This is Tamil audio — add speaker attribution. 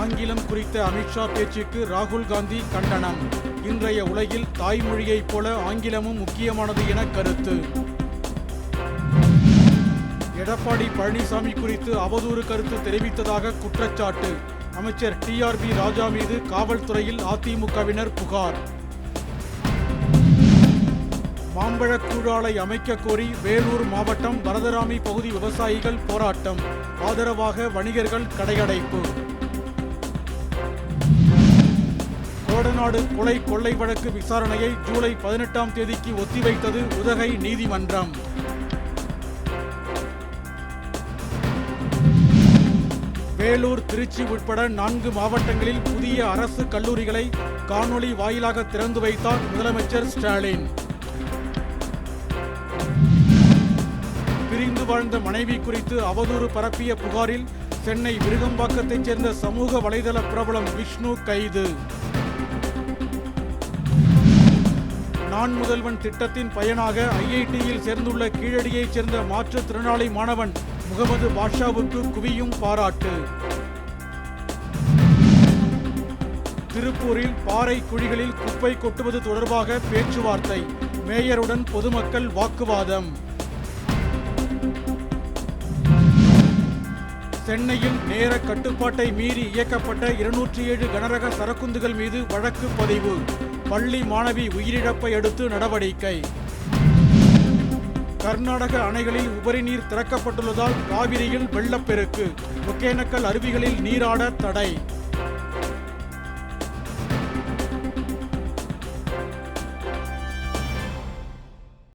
Speaker 1: ஆங்கிலம் குறித்த அமித்ஷா பேச்சுக்கு ராகுல் காந்தி கண்டனம். இன்றைய உலகில் தாய்மொழியைப் போல ஆங்கிலமும் முக்கியமானது என கருத்து. எடப்பாடி பழனிசாமி குறித்து அவதூறு கருத்து தெரிவித்ததாக குற்றச்சாட்டு. அமைச்சர் டிஆர்பி ராஜா மீது காவல்துறையில் அதிமுகவினர் புகார். மாம்பழக் கூழாலை அமைக்க கோரி வேலூர் மாவட்டம் வரதராமி பகுதி விவசாயிகள் போராட்டம். ஆதரவாக வணிகர்கள் கடையடைப்பு. கோடநாடு கொலை கொள்ளை வழக்கு விசாரணையை ஜூலை பதினெட்டாம் தேதிக்கு ஒத்திவைத்தது உதகை நீதிமன்றம். வேலூர் திருச்சி உட்பட நான்கு மாவட்டங்களில் புதிய அரசு கல்லூரிகளை காணொளி வாயிலாக திறந்து வைத்தார் முதலமைச்சர் ஸ்டாலின். பிரிந்து வாழ்ந்த மனைவி குறித்து அவதூறு பரப்பிய புகாரில் சென்னை விருகம்பாக்கத்தைச் சேர்ந்த சமூக வலைதள பிரபலம் விஷ்ணு கைது. நான் முதல்வன் திட்டத்தின் பயனாக ஐஐடியில் சேர்ந்துள்ள கீழடியைச் சேர்ந்த மாற்றுத்திறனாளி மாணவன் முகமது பாஷாவுக்கு குவியும் பாராட்டு. திருப்பூரில் பாறை குழிகளில் குப்பை கொட்டுவது தொடர்பாக பேச்சுவார்த்தை. மேயருடன் பொதுமக்கள் வாக்குவாதம். சென்னையில் நேர கட்டுப்பாட்டை மீறி இயக்கப்பட்ட இருநூற்றி ஏழு கனரக சரக்குந்துகள் மீது வழக்கு பதிவு. பள்ளி மாணவி உயிரிழப்பை அடுத்து நடவடிக்கை. கர்நாடக அணைகளில் உபரி நீர் திறக்கப்பட்டுள்ளதால் காவிரியில் வெள்ளப்பெருக்கு. ஒகேனக்கல் அருவிகளில் நீராட தடை.